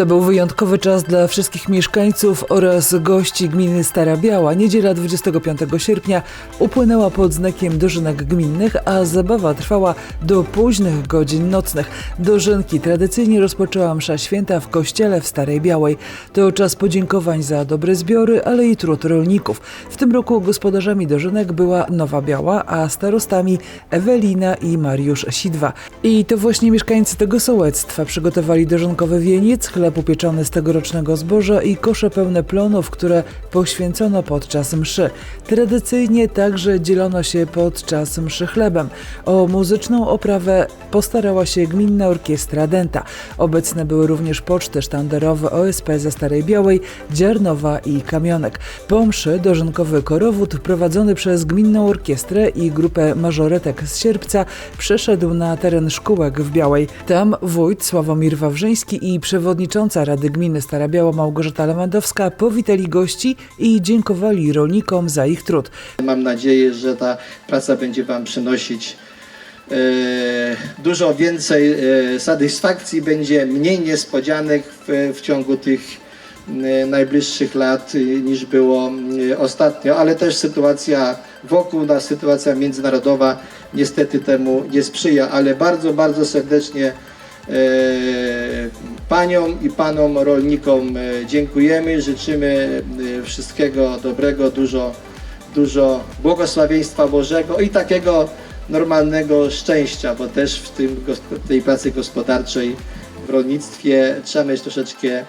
To był wyjątkowy czas dla wszystkich mieszkańców oraz gości gminy Stara Biała. Niedziela 25 sierpnia upłynęła pod znakiem dożynek gminnych, a zabawa trwała do późnych godzin nocnych. Dożynki tradycyjnie rozpoczęła msza święta w kościele w Starej Białej. To czas podziękowań za dobre zbiory, ale i trud rolników. W tym roku gospodarzami dożynek była Nowa Biała, a starostami Ewelina i Mariusz Sidwa. I to właśnie mieszkańcy tego sołectwa przygotowali dożynkowy wieniec, chleb upieczony z tegorocznego zboża i kosze pełne plonów, które poświęcono podczas mszy. Tradycyjnie także dzielono się podczas mszy chlebem. O muzyczną oprawę postarała się Gminna Orkiestra Denta. Obecne były również poczty sztandarowe OSP ze Starej Białej, Dziarnowa i Kamionek. Po mszy dożynkowy korowód prowadzony przez Gminną Orkiestrę i grupę mażoretek z Sierpca przeszedł na teren szkółek w Białej. Tam wójt Sławomir Wawrzyński i przewodnicząca Rady Gminy Stara Biała Małgorzata Lewandowska powitali gości i dziękowali rolnikom za ich trud. Mam nadzieję, że ta praca będzie Wam przynosić e, dużo więcej e, satysfakcji, będzie mniej niespodzianek w, w ciągu tych najbliższych lat e, niż było ostatnio, ale też sytuacja wokół nas, sytuacja międzynarodowa niestety temu nie sprzyja, ale bardzo, bardzo serdecznie e, Paniom i Panom rolnikom e, dziękujemy, życzymy e, wszystkiego dobrego, dużo dużo błogosławieństwa Bożego i takiego normalnego szczęścia, bo też w tym, tej pracy gospodarczej, w rolnictwie trzeba mieć troszeczkę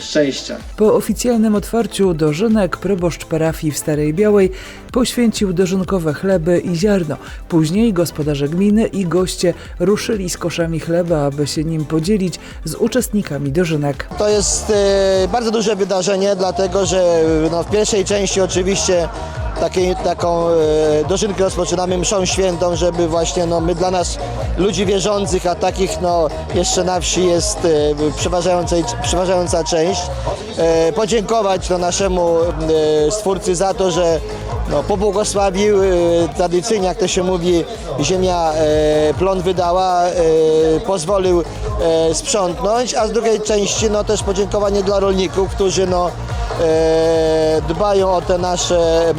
szczęścia. Po oficjalnym otwarciu dożynek proboszcz parafii w Starej Białej poświęcił dożynkowe chleby i ziarno. Później gospodarze gminy i goście ruszyli z koszami chleba, aby się nim podzielić z uczestnikami dożynek. To jest e, bardzo duże wydarzenie, dlatego że e, no, w pierwszej części oczywiście takiej, taką e, dożynkę rozpoczynamy mszą świętą, żeby właśnie no, my dla nas ludzi wierzących, a takich no, jeszcze na wsi jest e, przeważająca część, e, podziękować no, naszemu e, Stwórcy za to, że no, pobłogosławił, e, tradycyjnie jak to się mówi, ziemia e, plon wydała, e, pozwolił e, sprzątnąć, a z drugiej części no, też podziękowanie dla rolników, którzy no, e, dbają o te nasze e,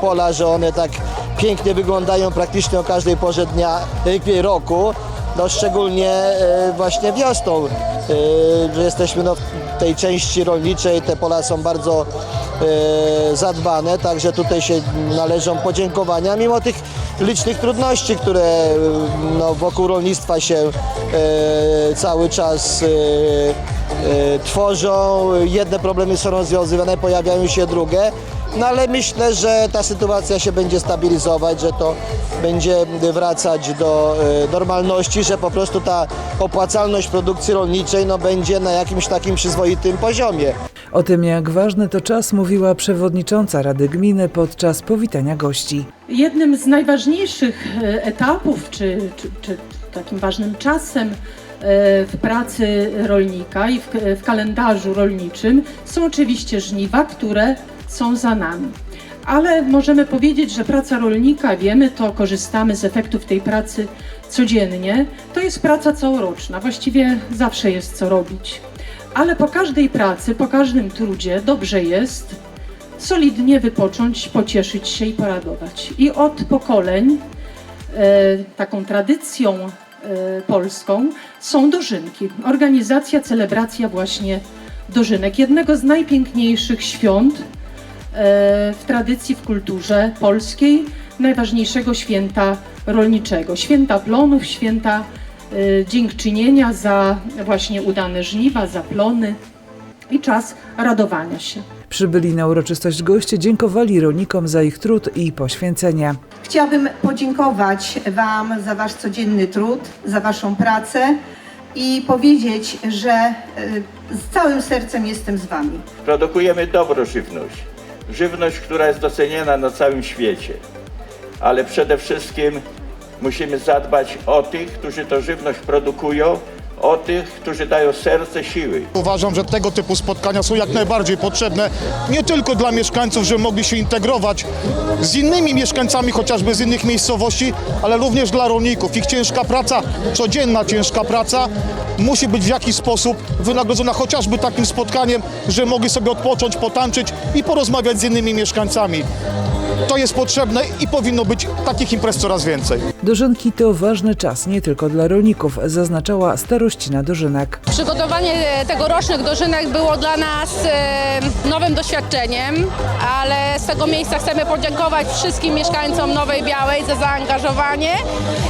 pola, że one tak pięknie wyglądają praktycznie o każdej porze dnia, e, roku, no, szczególnie e, właśnie wiosną, e, że jesteśmy no, w tej części rolniczej, te pola są bardzo e, zadbane, także tutaj się należą podziękowania, mimo tych licznych trudności, które e, no, wokół rolnictwa się e, cały czas e, e, tworzą. Jedne problemy są rozwiązywane, pojawiają się drugie. No ale myślę, że ta sytuacja się będzie stabilizować, że to będzie wracać do e, normalności, że po prostu ta opłacalność produkcji rolniczej no, będzie na jakimś takim przyzwoitym poziomie. O tym, jak ważny to czas, mówiła przewodnicząca Rady Gminy podczas powitania gości. Jednym z najważniejszych e, etapów, czy, czy, czy takim ważnym czasem e, w pracy rolnika i w, w kalendarzu rolniczym są oczywiście żniwa, które są za nami. Ale możemy powiedzieć, że praca rolnika, wiemy to, korzystamy z efektów tej pracy codziennie, to jest praca całoroczna. Właściwie zawsze jest co robić. Ale po każdej pracy, po każdym trudzie dobrze jest solidnie wypocząć, pocieszyć się i poradować. I od pokoleń e, taką tradycją e, polską są dożynki. Organizacja, celebracja właśnie dożynek. Jednego z najpiękniejszych świąt e, w tradycji, w kulturze polskiej, najważniejszego święta rolniczego. Święta plonów, święta dziękczynienia za właśnie udane żniwa, za plony i czas radowania się. Przybyli na uroczystość goście dziękowali rolnikom za ich trud i poświęcenia. Chciałabym podziękować Wam za Wasz codzienny trud, za Waszą pracę i powiedzieć, że y, z całym sercem jestem z Wami. Produkujemy dobrą żywność. Żywność, która jest doceniana na całym świecie. Ale przede wszystkim musimy zadbać o tych, którzy tę żywność produkują, o tych, którzy dają serce siły. Uważam, że tego typu spotkania są jak najbardziej potrzebne nie tylko dla mieszkańców, żeby mogli się integrować z innymi mieszkańcami, chociażby z innych miejscowości, ale również dla rolników. Ich ciężka praca, codzienna ciężka praca musi być w jakiś sposób wynagrodzona chociażby takim spotkaniem, że mogli sobie odpocząć, potańczyć i porozmawiać z innymi mieszkańcami. To jest potrzebne i powinno być takich imprez coraz więcej. Dożynki to ważny czas nie tylko dla rolników, zaznaczała starościna Dożynek. Przygotowanie tegorocznych dożynek było dla nas e, nowym doświadczeniem, ale z tego miejsca chcemy podziękować wszystkim mieszkańcom Nowej Białej za zaangażowanie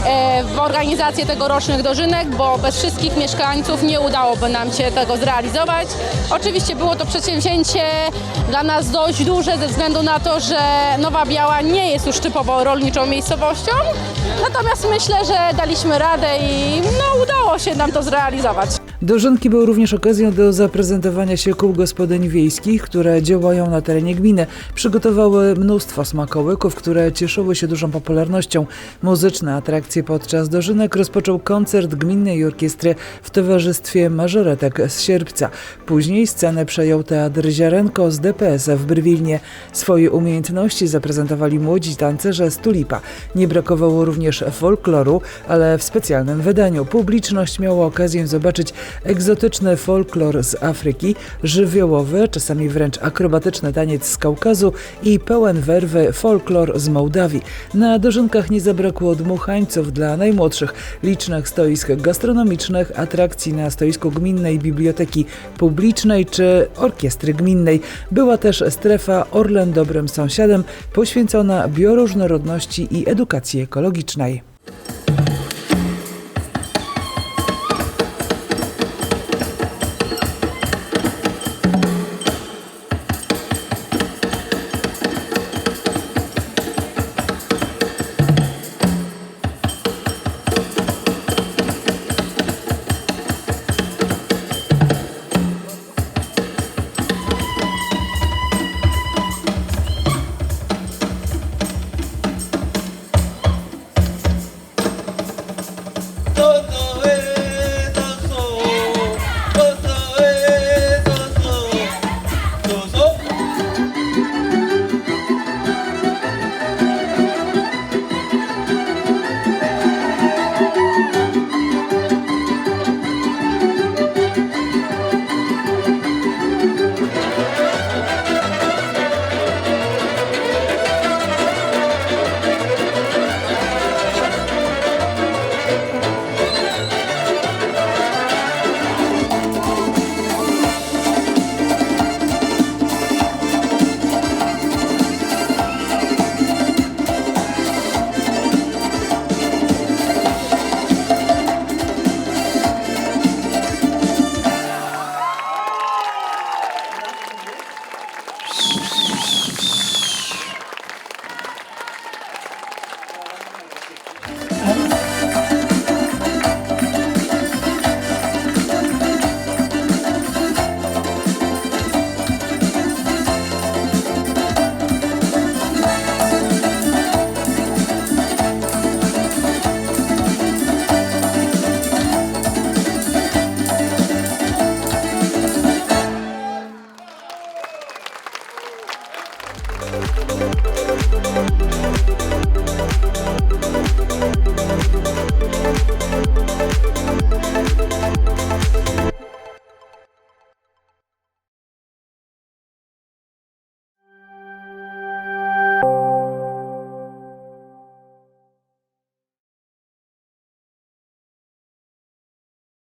e, w organizację tegorocznych dożynek, bo bez wszystkich mieszkańców nie udałoby nam się tego zrealizować. Oczywiście było to przedsięwzięcie dla nas dość duże ze względu na to, że Nowa Biała nie jest już typowo rolniczą miejscowością, natomiast myślę, że daliśmy radę i no, udało się nam to zrealizować. Dożynki były również okazją do zaprezentowania się kół gospodyń wiejskich, które działają na terenie gminy. Przygotowały mnóstwo smakołyków, które cieszyły się dużą popularnością. Muzyczne atrakcje podczas dożynek rozpoczął koncert gminnej orkiestry w towarzystwie mażoretek z Sierpca. Później scenę przejął Teatr Ziarenko z DPS w Brwilnie. Swoje umiejętności zaprezentowali młodzi tancerze z Tulipa. Nie brakowało również folkloru, ale w specjalnym wydaniu publiczność miała okazję zobaczyć egzotyczny folklor z Afryki, żywiołowy, czasami wręcz akrobatyczny taniec z Kaukazu i pełen werwy folklor z Mołdawii. Na dożynkach nie zabrakło dmuchańców dla najmłodszych, licznych stoisk gastronomicznych, atrakcji na stoisku Gminnej Biblioteki Publicznej czy Orkiestry Gminnej. Była też strefa Orlen Dobrym Sąsiadem poświęcona bioróżnorodności i edukacji ekologicznej.